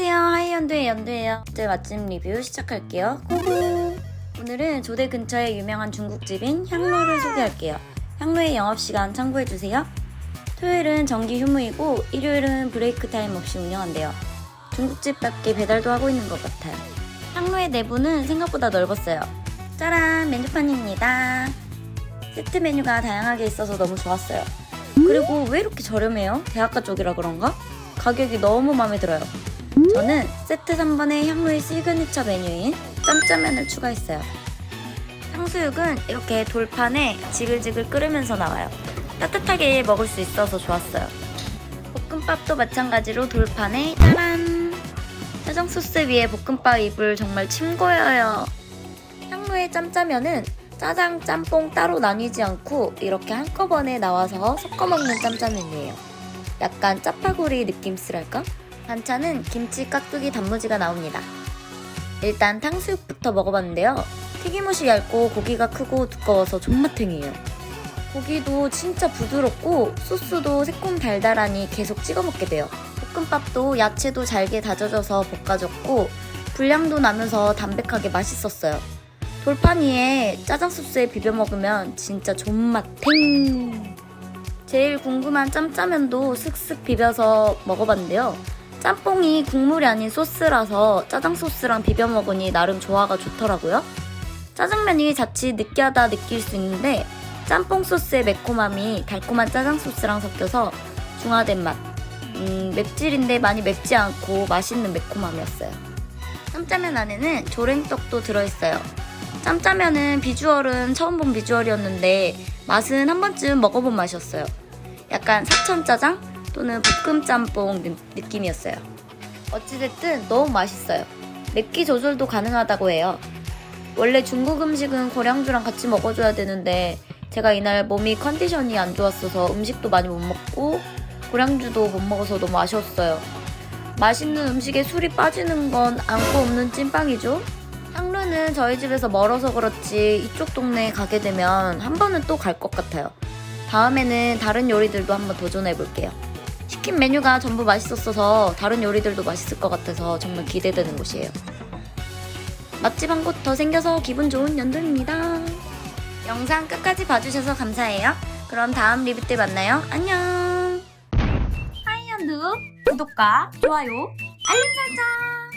연두의 연두예요. 오늘 맛집 리뷰 시작할게요. 고고! 오늘은 조대 근처에 유명한 중국집인 향로를 소개할게요. 향로의 영업시간 참고해주세요. 토요일은 정기 휴무이고 일요일은 브레이크 타임 없이 운영한대요. 중국집답게 배달도 하고 있는 것 같아요. 향로의 내부는 생각보다 넓었어요. 짜란! 메뉴판입니다. 세트 메뉴가 다양하게 있어서 너무 좋았어요. 그리고 왜 이렇게 저렴해요? 대학가 쪽이라 그런가? 가격이 너무 마음에 들어요. 저는 세트 3번에 향로의 시그니처 메뉴인 짬짜면을 추가했어요. 탕수육은 이렇게 돌판에 지글지글 끓으면서 나와요. 따뜻하게 먹을 수 있어서 좋았어요. 볶음밥도 마찬가지로 돌판에 짜란! 짜장 소스 위에 볶음밥 잎을 정말 침고여요. 향로의 짬짜면은 짜장, 짬뽕 따로 나뉘지 않고 이렇게 한꺼번에 나와서 섞어 먹는 짬짜면이에요. 약간 짜파구리 느낌스랄까? 반찬은 김치, 깍두기, 단무지가 나옵니다. 일단 탕수육부터 먹어봤는데요. 튀김옷이 얇고 고기가 크고 두꺼워서 존맛탱이에요. 고기도 진짜 부드럽고 소스도 새콤 달달하니 계속 찍어 먹게 돼요. 볶음밥도 야채도 잘게 다져져서 볶아졌고 분량도 나면서 담백하게 맛있었어요. 돌판 위에 짜장 소스에 비벼 먹으면 진짜 존맛탱! 제일 궁금한 짬짜면도 슥슥 비벼서 먹어봤는데요. 짬뽕이 국물이 아닌 소스라서 짜장 소스랑 비벼 먹으니 나름 조화가 좋더라고요. 짜장면이 자칫 느끼하다 느낄 수 있는데 짬뽕 소스의 매콤함이 달콤한 짜장 소스랑 섞여서 중화된 맛. 음, 맵찔인데 많이 맵지 않고 맛있는 매콤함이었어요. 짬짜면 안에는 조랭떡도 들어있어요. 짬짜면은 비주얼은 처음 본 비주얼이었는데 맛은 한 번쯤 먹어본 맛이었어요. 약간 사천 짜장 또는 볶음 짬뽕 느, 느낌이었어요. 어찌됐든 너무 맛있어요. 맵기 조절도 가능하다고 해요. 원래 중국 음식은 고량주랑 같이 먹어줘야 되는데 제가 이날 몸이 컨디션이 안 좋았어서 음식도 많이 못 먹고 고량주도 못 먹어서 너무 아쉬웠어요. 맛있는 음식에 술이 빠지는 건 안고 없는 찐빵이죠. 향루는 저희 집에서 멀어서 그렇지 이쪽 동네에 가게 되면 한 번은 또 갈 것 같아요. 다음에는 다른 요리들도 한번 도전해 볼게요. 시킨 메뉴가 전부 맛있었어서 다른 요리들도 맛있을 것 같아서 정말 기대되는 곳이에요. 맛집 한 곳 더 생겨서 기분 좋은 연두입니다. 영상 끝까지 봐주셔서 감사해요. 그럼 다음 리뷰 때 만나요. 안녕. 하이 연두 구독과 좋아요 알림 설정.